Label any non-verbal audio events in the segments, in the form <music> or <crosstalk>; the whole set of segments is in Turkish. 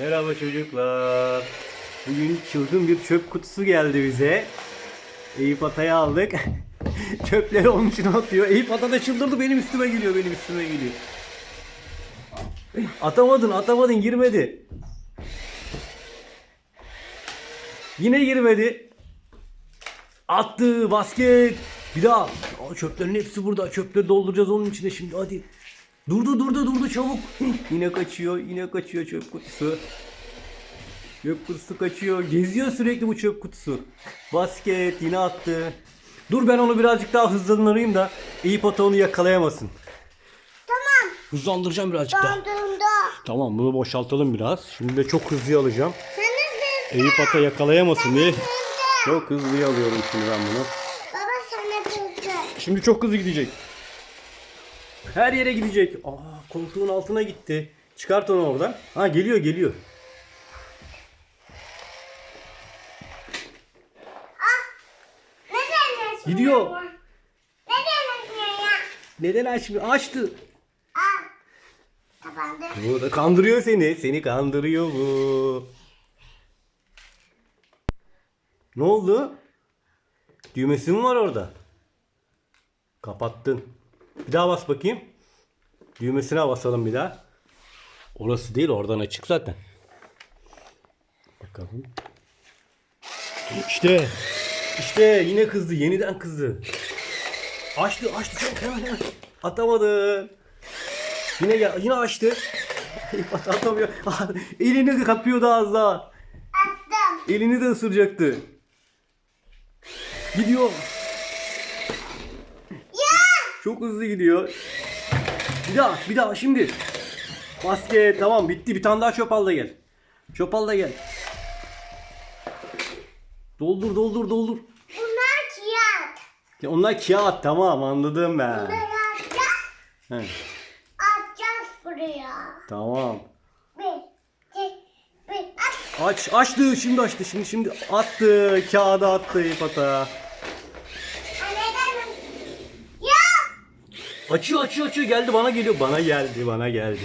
Merhaba çocuklar. Bugün çılgın bir çöp kutusu geldi bize. Eyüp Ata'yı aldık. <laughs> Çöpleri onun için atıyor. Eyüp Ata da çıldırdı benim üstüme geliyor benim üstüme geliyor. Atamadın atamadın girmedi. Yine girmedi. Attı basket. Bir daha. Aa, çöplerin hepsi burada. Çöpleri dolduracağız onun içine şimdi hadi. Durdu durdu durdu çabuk. yine kaçıyor yine kaçıyor çöp kutusu. Çöp kutusu kaçıyor. Geziyor sürekli bu çöp kutusu. Basket yine attı. Dur ben onu birazcık daha hızlandırayım da Eyüp Ata onu yakalayamasın. Tamam. Hızlandıracağım birazcık daha. Dondurdu. Tamam bunu boşaltalım biraz. Şimdi de çok hızlı alacağım. Eyüp Ata yakalayamasın diye. Çok hızlı alıyorum şimdi ben bunu. Baba sana hızlı. Şimdi çok hızlı gidecek. Her yere gidecek. Aa koltuğun altına gitti. Çıkart onu oradan. Ha geliyor geliyor. Neden açmıyor Gidiyor. Neden açmıyor ya? Neden açmıyor? Açtı. Aa. Kapandı. Bu da kandırıyor seni. Seni kandırıyor bu. Ne oldu? Düğmesi mi var orada? Kapattın. Bir daha bas bakayım. Düğmesine basalım bir daha. Orası değil oradan açık zaten. Bakalım. İşte. İşte yine kızdı. Yeniden kızdı. Açtı açtı çok hemen hemen. Atamadın. Yine ya, yine açtı. At- <laughs> Atamıyor. <laughs> Elini kapıyordu az daha. Attım. Elini de ısıracaktı. Gidiyor. Çok hızlı gidiyor. Bir daha, bir daha şimdi. Basket tamam bitti. Bir tane daha çöp al da gel. Çöp al da gel. Doldur doldur doldur. Bunlar kağıt. Ya onlar kağıt tamam anladım ben. Bunları atacağız. He, Atacağız buraya. tamam. Bir. iki, Bir. At. Aç açtı şimdi açtı şimdi şimdi attı kağıdı attı ipata. Neden? Ya. Açıyor açıyor açıyor geldi bana geliyor bana geldi bana geldi.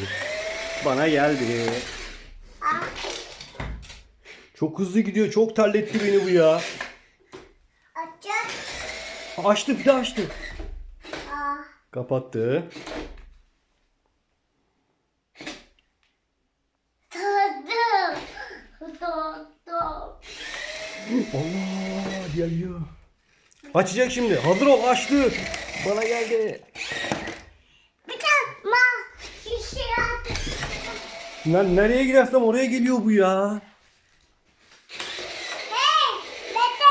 Bana geldi. Çok hızlı gidiyor çok terletti beni bu ya. Açtı bir de açtı. Aa. Kapattı. Tadım. Tadım. Allah geliyor. Açacak şimdi. Hazır ol açtı. Bana geldi. Bir tane ma şişe at. Ben nereye gidersem oraya geliyor bu ya. Hey, bekle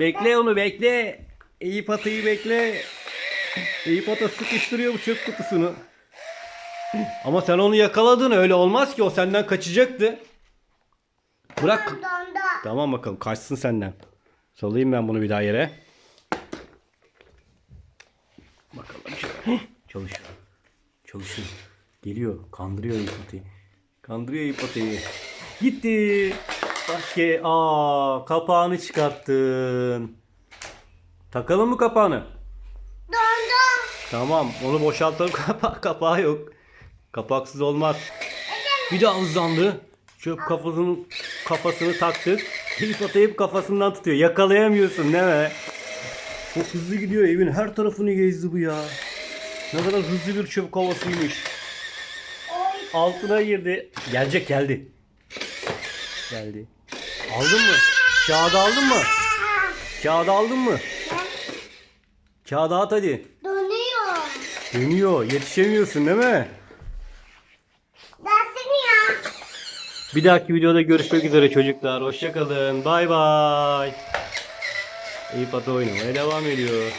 bekle. Bekle onu bekle. Eyüp Ata'yı bekle. Eyüp Ata sıkıştırıyor bu çöp kutusunu. Ama sen onu yakaladın öyle olmaz ki o senden kaçacaktı. Bırak. Dondu. Tamam bakalım kaçsın senden. Salayım ben bunu bir daha yere. Bakalım. Heh, Çalışıyor. Çalışıyor. Geliyor. Kandırıyor ipatayı. Kandırıyor ipatayı. Gitti. Başka. Aa, kapağını çıkarttın. Takalım mı kapağını? Dondu. Tamam. Onu boşaltalım. <laughs> Kapa kapağı yok. Kapaksız olmaz. Bir daha hızlandı. Çöp kafasını kafasını taktık. İp atayıp kafasından tutuyor. Yakalayamıyorsun değil mi? Çok hızlı gidiyor evin her tarafını gezdi bu ya. Ne kadar hızlı bir çöp kovasıymış. Altına girdi. Gelecek geldi. Geldi. Aldın mı? Kağıdı aldın mı? Kağıdı aldın mı? Kağıdı at hadi. Donuyor. Dönüyor. Yetişemiyorsun değil mi? Dersini ya. Bir dahaki videoda görüşmek üzere çocuklar. Hoşçakalın. Bay bay. Eyüp Ata oynamaya devam ediyor.